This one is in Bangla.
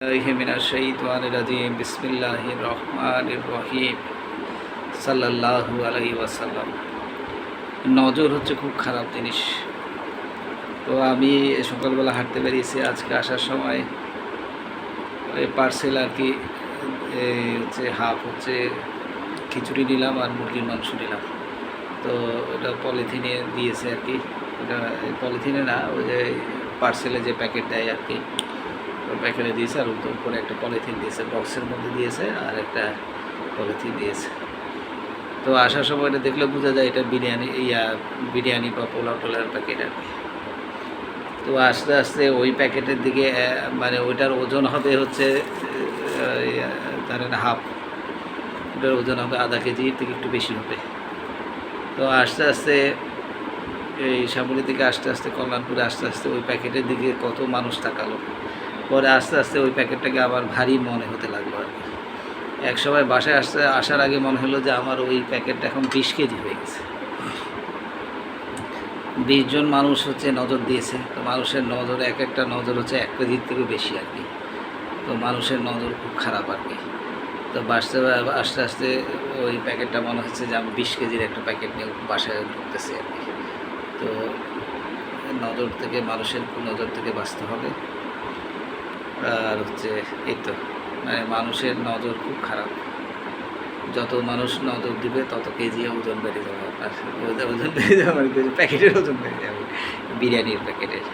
الله من الشيطان الرجيم بسم الله الرحمن الرحيم সাল্লাল্লাহু আলাইহি ওয়াসাল্লাম নজর হচ্ছে খুব খারাপ জিনিস তো আমি সকালবেলা হাঁটতে বেরিয়েছি আজকে আসার সময় ওই পার্সেল আর কি এই হচ্ছে হাফ হচ্ছে খিচুড়ি নিলাম আর মুরগির মাংস নিলাম তো ওটা পলিথিনে দিয়েছে আর কি ওটা পলিথিনে না ওই যে পার্সেলে যে প্যাকেট দেয় আর কি ওই প্যাকেটে দিয়েছে আর করে একটা পলিথিন দিয়েছে, বক্সের মধ্যে দিয়েছে আর একটা পলিথিন দিয়েছে। তো আসার সময় এটা দেখলে বোঝা যায় এটা বিরিয়ানি, ইয়া, বিরিয়ানি বা পোলাও টোলার প্যাকেট আর তো আস্তে আস্তে ওই প্যাকেটের দিকে মানে ওইটার ওজন হবে হচ্ছে ধরেন হাফ ওটার ওজন হবে আধা কেজি থেকে একটু বেশি হবে। তো আস্তে আস্তে এই সামনে থেকে আস্তে আস্তে কল্যাণপুরে, আস্তে আস্তে ওই প্যাকেটের দিকে কত মানুষ তাকালো। পরে আস্তে আস্তে ওই প্যাকেটটাকে আবার ভারী মনে হতে লাগল আর কি। এক সময় বাসায় আসতে, আসার আগে মনে হলো যে আমার ওই প্যাকেটটা এখন বিশ কেজি হয়ে গেছে। বিশ জন মানুষ হচ্ছে নজর দিয়েছে, তো মানুষের নজর এক একটা নজর হচ্ছে এক কেজির থেকে বেশি আর কি। তো মানুষের নজর খুব খারাপ আর কি। তো বাসতে, আস্তে আস্তে ওই প্যাকেটটা মনে হচ্ছে যে আমি বিশ কেজির একটা প্যাকেট নিয়ে বাসায় ঢুকতেছি আর কি। তো নজর থেকে, মানুষের নজর থেকে বাঁচতে হবে। আর হচ্ছে এই তো মানে মানুষের নজর খুব খারাপ। যত মানুষ নজর দিবে, তত কেজি ওজন বেড়ে যাবে আপনার। ওজন বেড়ে যাবে মানে প্যাকেটের ওজন বেড়ে যাবে, বিরিয়ানির প্যাকেটের।